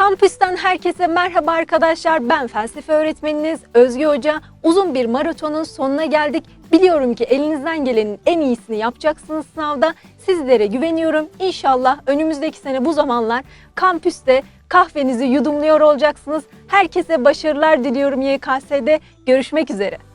Kampüsten herkese merhaba arkadaşlar. Ben felsefe öğretmeniniz Özge Hoca. Uzun bir maratonun sonuna geldik. Biliyorum ki elinizden gelenin en iyisini yapacaksınız sınavda. Sizlere güveniyorum. İnşallah önümüzdeki sene bu zamanlar kampüste kahvenizi yudumluyor olacaksınız. Herkese başarılar diliyorum YKS'de. Görüşmek üzere.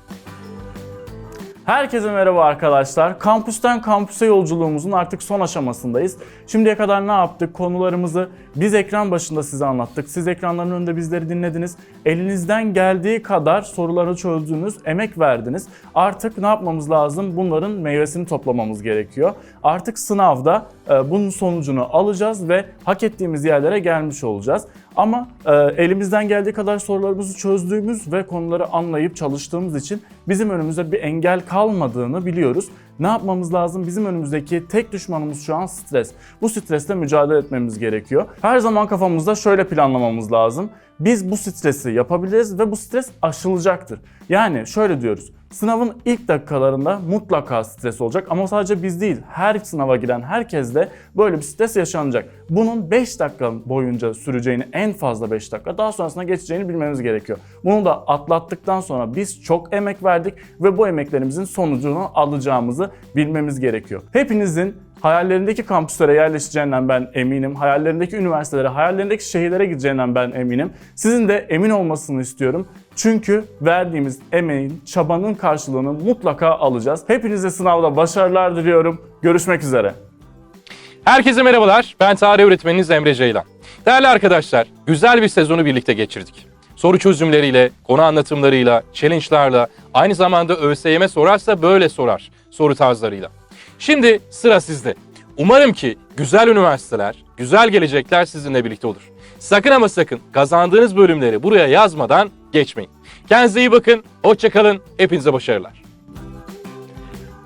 Herkese merhaba arkadaşlar. Kampüsten kampüse yolculuğumuzun artık son aşamasındayız. Şimdiye kadar ne yaptık? Konularımızı biz ekran başında size anlattık. Siz ekranların önünde bizleri dinlediniz. Elinizden geldiği kadar soruları çözdünüz, emek verdiniz. Artık ne yapmamız lazım? Bunların meyvesini toplamamız gerekiyor. Artık sınavda bunun sonucunu alacağız ve hak ettiğimiz yerlere gelmiş olacağız. Ama e, elimizden geldiği kadar sorularımızı çözdüğümüz ve konuları anlayıp çalıştığımız için bizim önümüzde bir engel kalmadığını biliyoruz. Ne yapmamız lazım? Bizim önümüzdeki tek düşmanımız şu an stres. Bu stresle mücadele etmemiz gerekiyor. Her zaman kafamızda şöyle planlamamız lazım. Biz bu stresi yapabiliriz ve bu stres aşılacaktır. Yani şöyle diyoruz. Sınavın ilk dakikalarında mutlaka stres olacak ama sadece biz değil, her sınava giren herkes de böyle bir stres yaşanacak. Bunun 5 dakika boyunca süreceğini, en fazla 5 dakika, daha sonrasında geçeceğini bilmemiz gerekiyor. Bunu da atlattıktan sonra biz çok emek verdik ve bu emeklerimizin sonucunu alacağımızı bilmemiz gerekiyor. Hepinizin hayallerindeki kampüslere yerleşeceğinden ben eminim. Hayallerindeki üniversitelere, hayallerindeki şehirlere gideceğinden ben eminim. Sizin de emin olmasını istiyorum. Çünkü verdiğimiz emeğin, çabanın karşılığını mutlaka alacağız. Hepinize sınavda başarılar diliyorum. Görüşmek üzere. Herkese merhabalar. Ben tarih öğretmeniniz Emre Ceylan. Değerli arkadaşlar, güzel bir sezonu birlikte geçirdik. Soru çözümleriyle, konu anlatımlarıyla, challenge'larla, aynı zamanda ÖSYM sorarsa böyle sorar soru tarzlarıyla. Şimdi sıra sizde. Umarım ki güzel üniversiteler, güzel gelecekler sizinle birlikte olur. Sakın ama sakın kazandığınız bölümleri buraya yazmadan geçmeyin. Kendinize iyi bakın, hoşçakalın, hepinize başarılar.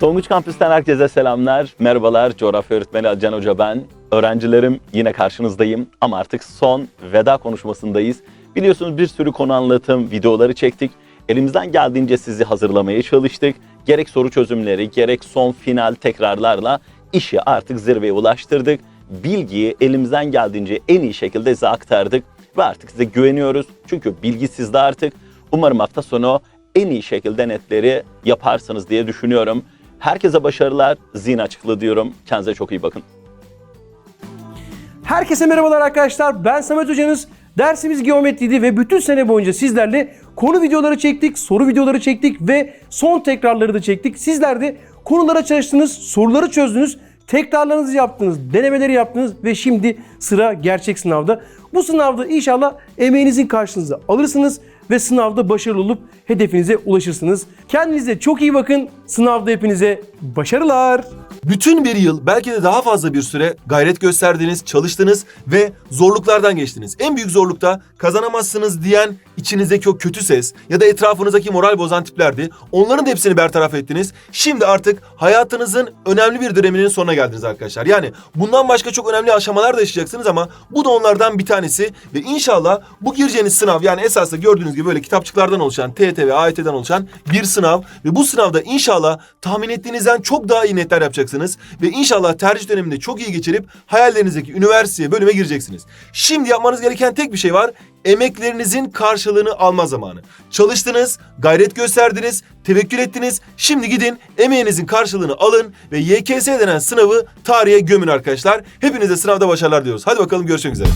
Tonguç Kampüs'ten herkese selamlar, merhabalar. Coğrafya öğretmeni Can Hoca ben. Öğrencilerim yine karşınızdayım ama artık son veda konuşmasındayız. Biliyorsunuz bir sürü konu anlatım videoları çektik. Elimizden geldiğince sizi hazırlamaya çalıştık. Gerek soru çözümleri, gerek son final tekrarlarla işi artık zirveye ulaştırdık. Bilgiyi elimizden geldiğince en iyi şekilde size aktardık ve artık size güveniyoruz. Çünkü bilgi sizde artık. Umarım hafta sonu en iyi şekilde netleri yaparsınız diye düşünüyorum. Herkese başarılar, zihin açıklığı diyorum. Kendinize çok iyi bakın. Herkese merhabalar arkadaşlar. Ben Samet Hocanız. Dersimiz geometriydi ve bütün sene boyunca sizlerle konu videoları çektik, soru videoları çektik ve son tekrarları da çektik. Sizler de konulara çalıştınız, soruları çözdünüz, tekrarlarınızı yaptınız, denemeleri yaptınız ve şimdi sıra gerçek sınavda. Bu sınavda inşallah emeğinizin karşılığını alırsınız ve sınavda başarılı olup hedefinize ulaşırsınız. Kendinize çok iyi bakın. Sınavda hepinize başarılar. Bütün bir yıl belki de daha fazla bir süre gayret gösterdiniz, çalıştınız ve zorluklardan geçtiniz. En büyük zorlukta kazanamazsınız diyen içinizdeki o kötü ses ya da etrafınızdaki moral bozan tiplerdi. Onların da hepsini bertaraf ettiniz. Şimdi artık hayatınızın önemli bir döneminin sonuna geldiniz arkadaşlar. Yani bundan başka çok önemli aşamalar da yaşayacaksınız ama bu da onlardan bir tanesi ve inşallah bu gireceğiniz sınav yani esasında gördüğünüz gibi böyle kitapçıklardan oluşan, TET ve AYT'den oluşan bir sınav ve bu sınavda inşallah tahmin ettiğinizden çok daha iyi netler yapacaksınız ve inşallah tercih döneminde çok iyi geçirip hayallerinizdeki üniversiteye, bölüme gireceksiniz. Şimdi yapmanız gereken tek bir şey var. Emeklerinizin karşılığını alma zamanı. Çalıştınız, gayret gösterdiniz, tevekkül ettiniz. Şimdi gidin emeğinizin karşılığını alın ve YKS denen sınavı tarihe gömün arkadaşlar. Hepinize sınavda başarılar diyoruz. Hadi bakalım görüşmek üzere.